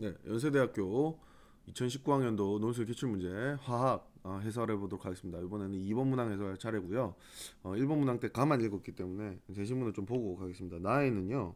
네, 연세대학교 2019학년도 논술 기출문제 화학 어, 해설해 보도록 하겠습니다. 이번에는 2번 문항 해설 차례고요. 어, 1번 문항 때 가만 읽었기 때문에 제시문을 좀 보고 가겠습니다. 나에는요.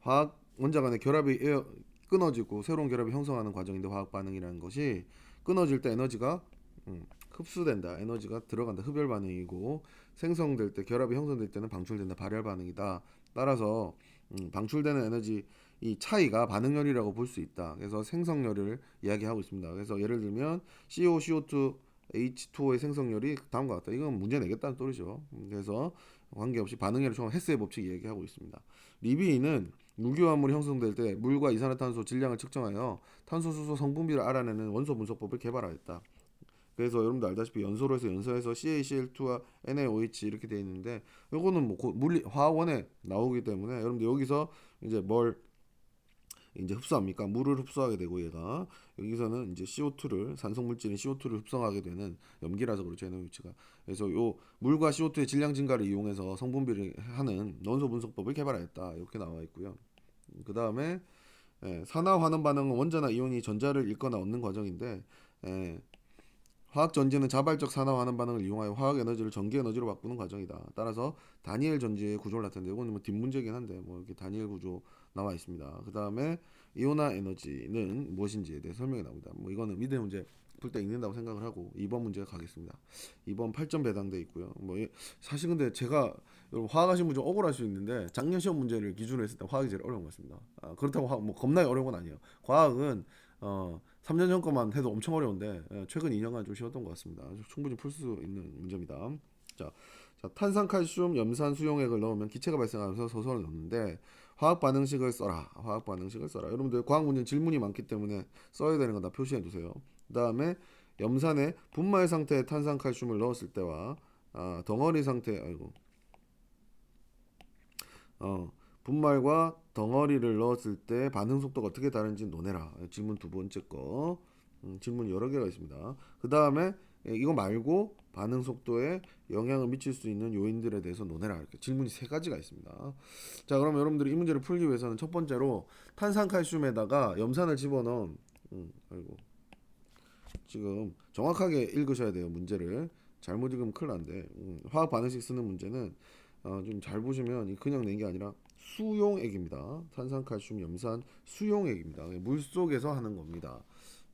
화학 원자 간의 결합이 에어- 끊어지고 새로운 결합이 형성하는 과정인데 화학 반응이라는 것이 끊어질 때 에너지가 음, 흡수된다. 에너지가 들어간다. 흡열 반응이고 생성될 때 결합이 형성될 때는 방출된다. 발열 반응이다. 따라서 음, 방출되는 에너지 이 차이가 반응열이라고 볼 수 있다. 그래서 생성열을 이야기하고 있습니다. 그래서 예를 들면 CO, CO2, H2O의 생성열이 다음과 같다. 이건 문제 내겠다는 소리죠. 음, 그래서 관계없이 반응열을 총합 헤스의 법칙 이야기하고 있습니다. 리비인은 무기화물이 형성될 때 물과 이산화탄소 질량을 측정하여 탄소, 수소 성분비를 알아내는 원소 분석법을 개발하였다. 그래서 여러분들 알다시피 연소로 해서 연소해서 CaCl2와 NaOH 이렇게 되어 있는데 요거는 뭐 고- 물리 화학원에 나오기 때문에 여러분들 여기서 이제 뭘 이제 흡수합니까? 물을 흡수하게 되고 얘가 여기서는 이제 CO2를 산성 물질인 CO2를 흡수하게 되는 염기라서 그렇죠 NaOH가 그래서 요 물과 CO2의 질량 증가를 이용해서 성분비를 하는 원소 분석법을 개발하였다 이렇게 나와 있고요. 그 다음에 산화 환원 반응은 원자나 이온이 전자를 잃거나 얻는 과정인데 에, 화학 전지는 자발적 산화 환원 반응을 이용하여 화학 에너지를 전기 에너지로 바꾸는 과정이다. 따라서 다니엘 전지의 구조를 나타낸다. 이건 뭐 뒷문제긴 한데 뭐 이렇게 다니엘 구조 나와 있습니다. 그 다음에 이온화 에너지는 무엇인지에 대해 설명이 나옵니다. 뭐 이거는 미대 문제 풀 때 읽는다고 생각을 하고 2번 문제 가겠습니다. 2번 8점 배당돼 있고요. 뭐 이- 사실 근데 제가 여러분 화학하신 분 좀 억울할 수 있는데 작년 시험 문제를 기준으로 했을 때 화학이 제일 어려운 것 같습니다. 아, 그렇다고 화학 뭐 겁나게 어려운 건 아니에요. 과학은 어 3년 전 것만 해도 엄청 어려운데 예, 최근 2년간 좀 쉬웠던 것 같습니다. 충분히 풀 수 있는 문제입니다. 자, 자 탄산 칼슘 염산 수용액을 넣으면 기체가 발생하면서 소설을 넣는데 화학 반응식을 써라. 화학 반응식을 써라. 여러분들 과학 문제는 질문이 많기 때문에 써야 되는 건 다 표시해 두세요. 그다음에 염산에 분말 상태의 탄산 칼슘을 넣었을 때와 아, 덩어리 상태 아이고 어, 분말과 덩어리를 넣었을 때 반응 속도가 어떻게 다른지 논해라. 질문 두 번째 거. 음, 질문 여러 개가 있습니다. 그 다음에 이거 말고 반응 속도에 영향을 미칠 수 있는 요인들에 대해서 논해라. 이렇게 질문이 세 가지가 있습니다. 자, 그럼 여러분들이 이 문제를 풀기 위해서는 첫 번째로 탄산칼슘에다가 염산을 집어넣은 음, 아이고 지금 정확하게 읽으셔야 돼요 문제를 잘못 읽으면 큰일 난데 음, 화학 반응식 쓰는 문제는 어, 좀 잘 보시면 이 그냥 낸 게 아니라 수용액입니다. 탄산 칼슘 염산 수용액입니다. 물 속에서 하는 겁니다.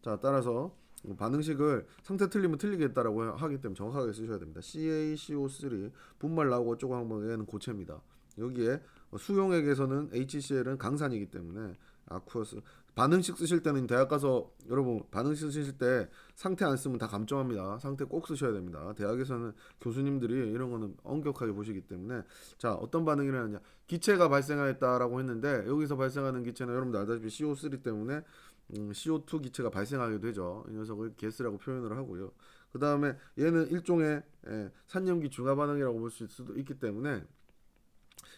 자 따라서 반응식을 상태 틀리면 틀리겠다라고 하기 때문에 정확하게 쓰셔야 됩니다. CaCO3 분말 나오고 어쩌고 얘는 고체입니다. 여기에 수용액에서는 HCl은 강산이기 때문에 아쿠어스 반응식 쓰실 때는 대학 가서 여러분 반응식 쓰실 때 상태 안 쓰면 다 감점합니다. 상태 꼭 쓰셔야 됩니다. 대학에서는 교수님들이 이런 거는 엄격하게 보시기 때문에 자 어떤 반응이 일어나냐 기체가 발생하였다라고 했는데 여기서 발생하는 기체는 여러분들 알다시피 CO3 때문에 음, CO2 기체가 발생하게 되죠. 이 녀석을 가스라고 표현을 하고요. 그 다음에 얘는 일종의 예, 산염기 중화 반응이라고 볼 수도 있기 때문에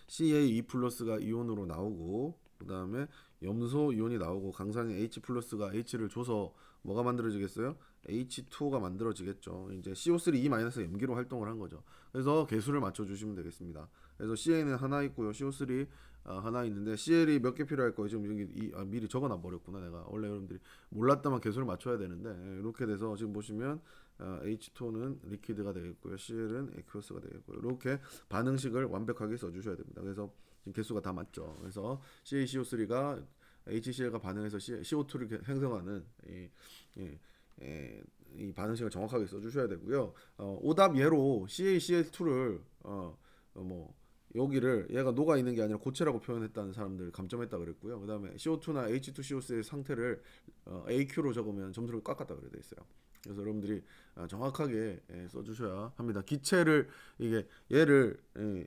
CA2 플러스가 이온으로 나오고 그 다음에 염소 이온이 나오고 강산인 H 플러스가 H를 줘서 뭐가 만들어지겠어요? H2O가 만들어지겠죠. 이제 CO3 E 마이너스 염기로 활동을 한 거죠. 그래서 개수를 맞춰 주시면 되겠습니다. 그래서 CA는 하나 있고요. CO3 어, 하나 있는데 CL이 몇 개 필요할 거예요. 지금 여기 이, 아, 미리 적어놔 버렸구나 내가. 원래 여러분들이 몰랐다만 개수를 맞춰야 되는데 예, 이렇게 돼서 지금 보시면 어, H2는 리퀴드가 되겠고요. CL은 에큐어스가 되겠고요. 이렇게 반응식을 완벽하게 써주셔야 됩니다. 그래서 지금 개수가 다 맞죠. 그래서 CaCO3가 HCl과 반응해서 CO2를 생성하는 이, 이, 이, 이 반응식을 정확하게 써주셔야 되고요. 어, 오답 예로 CaCl2를 어, 어, 뭐 여기를 얘가 녹아 있는 게 아니라 고체라고 표현했다는 사람들 감점했다 그랬고요. 그다음에 CO2나 H2CO의 상태를 어, AQ로 적으면 점수를 깎았다 그래 돼 있어요. 그래서 여러분들이 어, 정확하게 예, 써주셔야 합니다. 기체를 이게 얘를 예,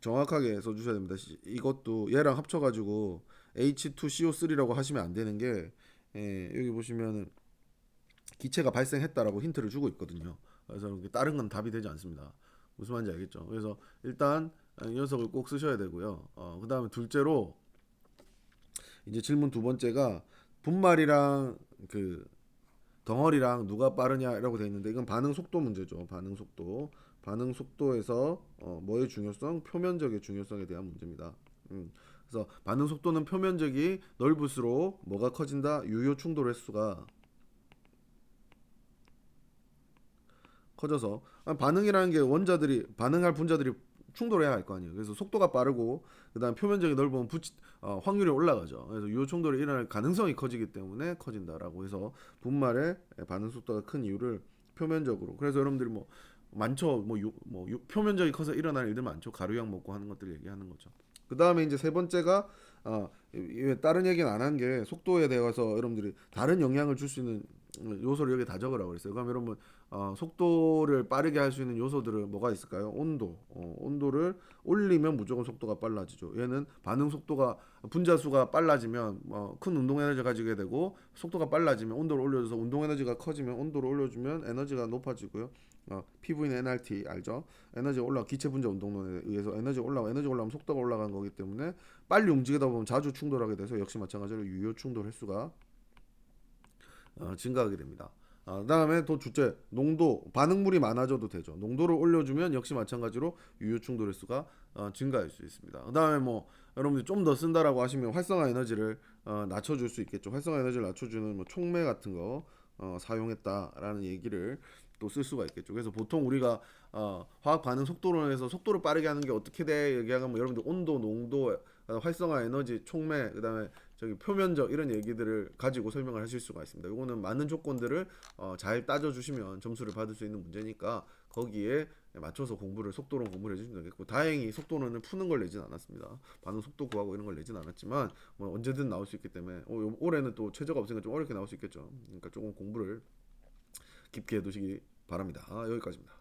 정확하게 써주셔야 됩니다. 시- 이것도 얘랑 합쳐가지고 H2CO3라고 하시면 안 되는 게 예, 여기 보시면은 기체가 발생했다라고 힌트를 주고 있거든요. 그래서 다른 건 답이 되지 않습니다. 무슨 말인지 알겠죠? 그래서 일단 이 녀석을 꼭 쓰셔야 되고요. 어, 그 다음에 둘째로 이제 질문 두 번째가 분말이랑 그 덩어리랑 누가 빠르냐라고 돼 있는데 이건 반응 속도 문제죠. 반응 속도. 반응 속도에서 어, 뭐의 중요성? 표면적의 중요성에 대한 문제입니다. 음. 그래서 반응 속도는 표면적이 넓을수록 뭐가 커진다? 유효 충돌 횟수가 커져서 아, 반응이라는 게 원자들이 반응할 분자들이 충돌해야 할 거 아니에요. 그래서 속도가 빠르고 그다음 표면적이 넓으면 부, 어, 확률이 올라가죠. 그래서 유효 충돌이 일어날 가능성이 커지기 때문에 커진다라고 해서 분말의 반응 속도가 큰 이유를 표면적으로. 그래서 여러분들이 뭐 많죠. 뭐, 유, 뭐 유, 표면적이 커서 일어나는 일들 많죠. 가루약 먹고 하는 것들 얘기하는 거죠. 그 다음에 이제 세 번째가 이 다른 얘기는 안 한 게 속도에 대해서 여러분들이 다른 영향을 줄 수 있는 요소를 여기 다 적으라고 그랬어요. 그럼 여러분 어, 속도를 빠르게 할 수 있는 요소들은 뭐가 있을까요? 온도. 어, 온도를 올리면 무조건 속도가 빨라지죠. 얘는 반응 속도가 분자 수가 빨라지면 어, 큰 운동 에너지 가지게 되고 속도가 빨라지면 온도를 올려줘서 운동 에너지가 커지면 온도를 올려주면 에너지가 높아지고요. 어, PV는 NRT 알죠? 에너지 올라 기체 분자 운동론에 의해서 에너지 올라가 에너지 올라가면 속도가 올라가는 거기 때문에 빨리 움직이다 보면 자주 충돌하게 돼서 역시 마찬가지로 유효 충돌 횟수가 어, 증가하게 됩니다. 아, 그다음에 또 주제 농도 반응물이 많아져도 되죠. 농도를 올려주면 역시 마찬가지로 유효 충돌 횟수가 어, 증가할 수 있습니다. 그다음에 뭐 여러분들이 좀 더 쓴다라고 하시면 활성화 에너지를 어, 낮춰줄 수 있겠죠. 활성화 에너지를 낮춰주는 뭐 촉매 같은 거 어, 사용했다라는 얘기를 또 쓸 수가 있겠죠. 그래서 보통 우리가 어, 화학 반응 속도론에서 속도를 빠르게 하는 게 어떻게 돼 얘기하면 뭐 여러분들 온도, 농도, 어, 활성화 에너지, 촉매, 그다음에 저기 표면적 이런 얘기들을 가지고 설명을 하실 수가 있습니다. 이거는 많은 조건들을 어, 잘 따져 주시면 점수를 받을 수 있는 문제니까 거기에 맞춰서 공부를 속도론 공부를 해주시면 되겠고 다행히 속도론을 푸는 걸 내진 않았습니다. 반응 속도 구하고 이런 걸 내진 않았지만 뭐 언제든 나올 수 있기 때문에 어, 요- 올해는 또 최저가 없으니까 좀 어렵게 나올 수 있겠죠. 그러니까 조금 공부를 깊게 해두시기 바랍니다. 아, 여기까지입니다.